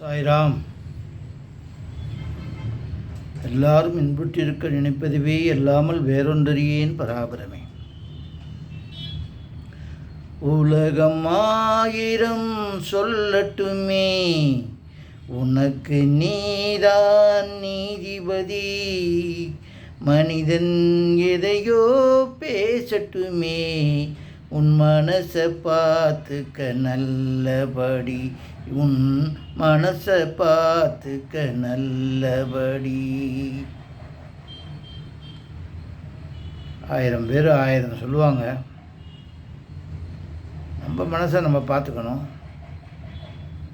சாய்ராம். எல்லாரும் இன்புற்றிருக்க நினைப்பதுவே இல்லாமல் வேறொன்றறியேன் பராபரமே. உலகம் ஆயிரம் சொல்லட்டுமே. உனக்கு நீதான் நீதிபதி. மனிதன் எதையோ பேசட்டுமே. உன் மனசை பார்த்துக்க நல்லபடி. உன் மனசை பார்த்துக்க நல்லபடி. ஆயிரம் பேர் ஆயிரம் சொல்லுவாங்க. நம்ம மனசை நம்ம பார்த்துக்கணும்.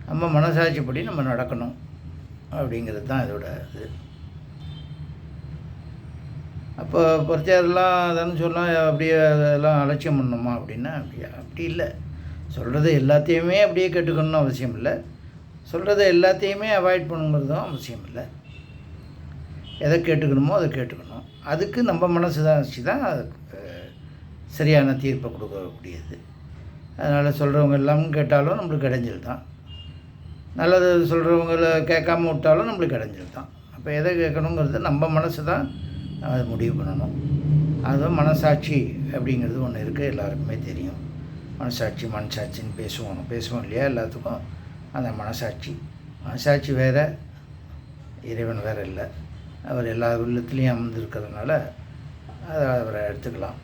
நம்ம மனசாட்சிப்படி நம்ம நடக்கணும். அப்படிங்கிறது தான் இதோட இது. அப்போ பிரச்சாரெல்லாம் அதன்னு சொன்னால் அப்படியே அதெல்லாம் அலட்சியம் பண்ணணுமா அப்படின்னா அப்படியா? அப்படி இல்லை. சொல்கிறது எல்லாத்தையுமே அப்படியே கேட்டுக்கணும்னு அவசியம் இல்லை. சொல்கிறத எல்லாத்தையுமே அவாய்ட் பண்ணுங்கிறதும் அவசியம் இல்லை. எதை கேட்டுக்கணுமோ அதை கேட்டுக்கணும். அதுக்கு நம்ம மனசு தான் வச்சு தான் அதுக்கு சரியான தீர்ப்பை கொடுக்கக்கூடியது. அதனால் சொல்கிறவங்க எல்லாம் கேட்டாலும் நம்மளுக்கு இடைஞ்சல் தான். நல்லது சொல்கிறவங்கள கேட்காம விட்டாலும் நம்மளுக்கு இடைஞ்சல் தான். அப்போ எதை கேட்கணுங்கிறது நம்ம மனசு தான் அதை முடிவு பண்ணணும். அதுவும் மனசாட்சி அப்படிங்கிறது ஒன்று இருக்குது எல்லாருக்குமே தெரியும். மனசாட்சி மனசாட்சின்னு பேசுவோம். பேசுவோம் இல்லையா? எல்லாத்துக்கும் அந்த மனசாட்சி. மனசாட்சி வேறு இறைவன் வேறு இல்லை. அவர் எல்லா உள்ளத்துலேயும் அமர்ந்திருக்கிறதுனால அதை அவரை எடுத்துக்கலாம்.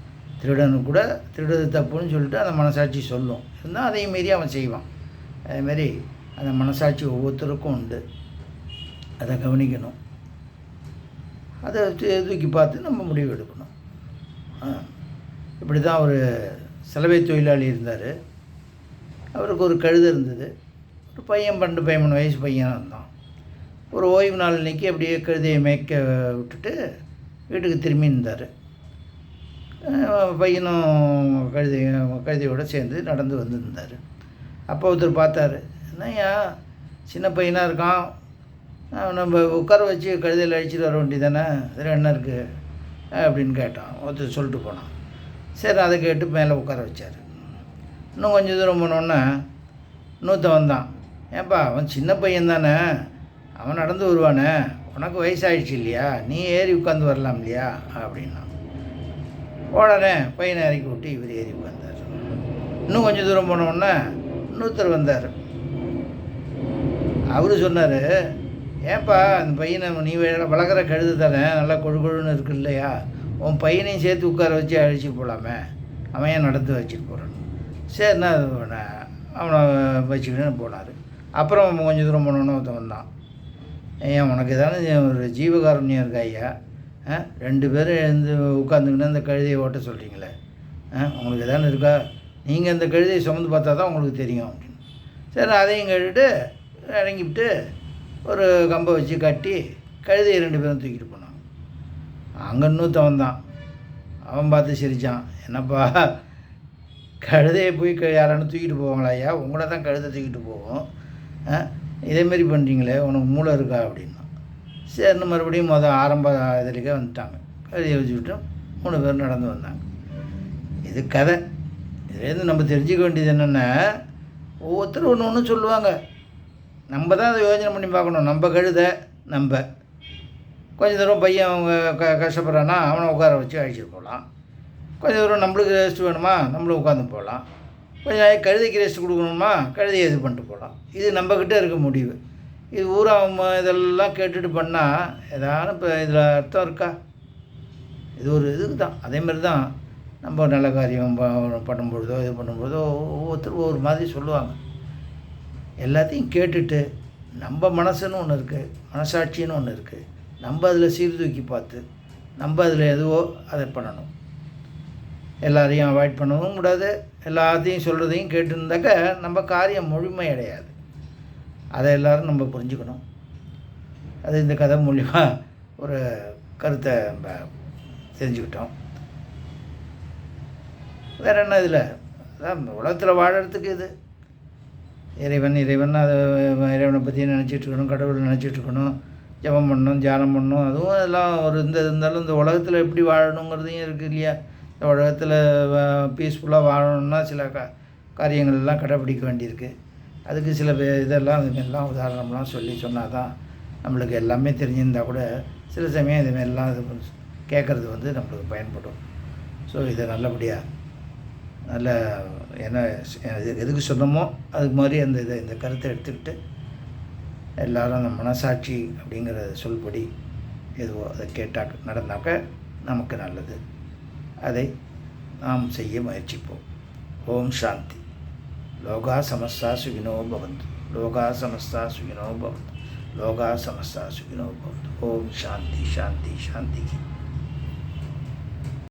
திருடனு கூட திருடுறது தப்புன்னு சொல்லிட்டு அந்த மனசாட்சி சொல்லும். இருந்தால் அதையும் மீறி அவன் செய்வான். அதேமாரி அந்த மனசாட்சி ஒவ்வொருத்தருக்கும் உண்டு. அதை கவனிக்கணும். அதை தூக்கி பார்த்து நம்ம முடிவு எடுக்கணும். இப்படி தான் ஒரு சலவை தொழிலாளி இருந்தார். அவருக்கு ஒரு கழுதை இருந்தது. ஒரு பையன் பன்னெண்டு பதிமூணு வயசு பையனாக இருந்தான். ஒரு ஓய்வு நாள் அன்னைக்கு அப்படியே கழுதையை மேய்க்க விட்டுட்டு வீட்டுக்கு திரும்பி இருந்தார் பையனும் கழுதை கழுதையோடு சேர்ந்து நடந்து வந்துருந்தார் அப்போ ஒருத்தர் பார்த்தாரு ஏன் சின்ன பையனாக இருக்கான் நம்ம உட்கார வச்சு கழுதையில் அழிச்சிட்டு வர வேண்டியதானே இதில் என்ன இருக்குது அப்படின்னு கேட்டான். ஒருத்தர் சொல்லிட்டு போனான். சரி அதை கேட்டு மேலே உட்கார வச்சார். இன்னும் கொஞ்சம் தூரம் போனோன்னே நூற்ற வந்தான். ஏன்பா அவன் சின்ன பையன் தானே? அவன் நடந்து வருவானே? உனக்கு வயசாகிடுச்சு இல்லையா? நீ ஏறி உட்காந்து வரலாம் இல்லையா? அப்படின்னா உடனே பையனை இறக்கி விட்டு இவர் ஏறி உட்காந்தார் இன்னும் கொஞ்சம் தூரம் போனோடனே இன்னொருத்தர் வந்தார். அவர் சொன்னார் ஏன்பா அந்த பையனை நீ வளர்க்குற கழுது தானே நல்லா கொழு கொழுன்னு இருக்கு இல்லையா? உன் பையனையும் சேர்த்து உட்கார வச்சு அழைச்சிட்டு போகலாமே அவன் ஏன் நடந்து வச்சுட்டு போகிறான் சரிண்ணா அது நான் அவனை வச்சுக்கிட்டு போனார். அப்புறம் கொஞ்சம் தூரம் போனோன்னு ஒருத்தன் வந்தான் ஏன் உனக்கு தானே ஒரு ஜீவகாருண்யம் இருக்கா ஐயா? ஆ ரெண்டு பேரும் எழுந்து உட்காந்துக்கிட்டு அந்த கழுதையை ஓட்ட சொல்கிறீங்களே ஆ உங்களுக்கு எதாவது இருக்கா? நீங்கள் அந்த கழுதையை சுமந்து பார்த்தா தான் உங்களுக்கு தெரியும் அப்படின்னு. சரி அதையும் கேட்டுட்டு இறங்கிவிட்டு ஒரு கம்பை வச்சு கட்டி கழுதையை ரெண்டு பேரும் தூக்கிட்டு போனான் அங்கே இன்னொருத்தன் தான் அவன் பார்த்து சிரித்தான் என்னப்பா கழுதையை போய் க யாரானு தூக்கிட்டு போவாங்களா ஐயா? உங்களை தான் கழுதை தூக்கிட்டு போவோம். ஆ இதேமாரி பண்ணுறீங்களே உனக்கு மூளை இருக்கா அப்படின்னா. சரின்னு மறுபடியும் மொதல் ஆரம்ப இதுலேயே வந்துட்டாங்க. கழுதையை வச்சுக்கிட்டு மூணு பேர் நடந்து வந்தாங்க. இது கதை. இதுலேருந்து நம்ம தெரிஞ்சுக்க வேண்டியது என்னென்னா ஒவ்வொருத்தரும் ஒன்று ஒன்று சொல்லுவாங்க. நம்ம தான் அதை யோஜனை பண்ணி பார்க்கணும். நம்ம கழுத நம்ம. கொஞ்ச தூரம் பையன் அவங்க க கஷ்டப்படுறான்னா அவனை உட்கார வச்சு அழைச்சிட்டு போகலாம். கொஞ்சம் தூரம் நம்மளுக்கு ரெஸ்ட் வேணுமா நம்மளும் உட்காந்து போகலாம். கொஞ்சம் நாளைக்கு கழுதைக்கு ரெஸ்ட் கொடுக்கணுமா கழுதையை இது பண்ணிட்டு போகலாம். இது நம்மக்கிட்ட இருக்க முடிவு. இது ஊரா இதெல்லாம் கேட்டுட்டு பண்ணால் ஏதாவது இப்போ இதில் அர்த்தம் இருக்கா? இது ஒரு இதுக்கு தான். அதேமாதிரி தான் நம்ம நல்ல காரியம் பண்ணும்பொழுதோ இது பண்ணும்பொழுதோ ஒவ்வொருத்தரும் ஒவ்வொரு மாதிரி சொல்லுவாங்க. எல்லாத்தையும் கேட்டுட்டு நம்ம மனசுன்னு ஒன்று இருக்குது மனசாட்சின்னு ஒன்று இருக்குது நம்ம அதில் சீர்தூக்கி பார்த்து நம்ம அதில் எதுவோ அதை பண்ணணும். எல்லாரையும் அவாய்ட் பண்ணவும் கூடாது. எல்லாத்தையும் சொல்கிறதையும் கேட்டுருந்தாக்க நம்ம காரியம் முழுமை அடையாது அதை எல்லோரும் நம்ம புரிஞ்சுக்கணும். அது இந்த கதை மூலிமா ஒரு கருத்தை நம்ம தெரிஞ்சுக்கிட்டோம். வேறு என்ன இதில்? அதான் உலகத்தில் வாழறதுக்கு இது. இறைவன் இறைவன் அதை இறைவனை பற்றி நினச்சிட்டு இருக்கணும் கடவுளை நினச்சிட்டு இருக்கணும் ஜெபம் பண்ணணும் தியானம் பண்ணணும் அதுவும் அதெல்லாம் ஒரு இந்த இருந்தாலும் இந்த உலகத்தில் எப்படி வாழணுங்கிறதையும் இருக்குது இல்லையா? இந்த உலகத்தில் பீஸ்ஃபுல்லாக வாழணும்னா சில க காரியங்கள்லாம் கடைப்பிடிக்க வேண்டியிருக்கு. அதுக்கு சில பே- இதெல்லாம் இதுமாரிலாம் உதாரணம்லாம் சொல்லி சொன்னால் தான் நம்மளுக்கு எல்லாமே தெரிஞ்சிருந்தா கூட சில சமயம் இதுமாரிலாம் இது கேட்குறது வந்து நம்மளுக்கு பயன்படும். ஸோ இதை நல்லபடியாக நல்ல என்ன எதுக்கு சொன்னமோ அதுக்கு மாதிரி அந்த இதை இந்த கருத்தை எடுத்துக்கிட்டு எல்லாரும் அந்த மனசாட்சி அப்படிங்கிற சொல்படி எதுவோ அதை கேட்டாக்க நடந்தாக்க நமக்கு நல்லது. அதை நாம் செய்ய முயற்சிப்போம். ஓம் சாந்தி. லோகா சமஸ்தா சுகினோ பவந்து. லோகா சமஸ்தா சுகினோ பவந்து. லோகா சமஸ்தா சுகினோ பவந்து. ஓம் சாந்தி சாந்தி சாந்தி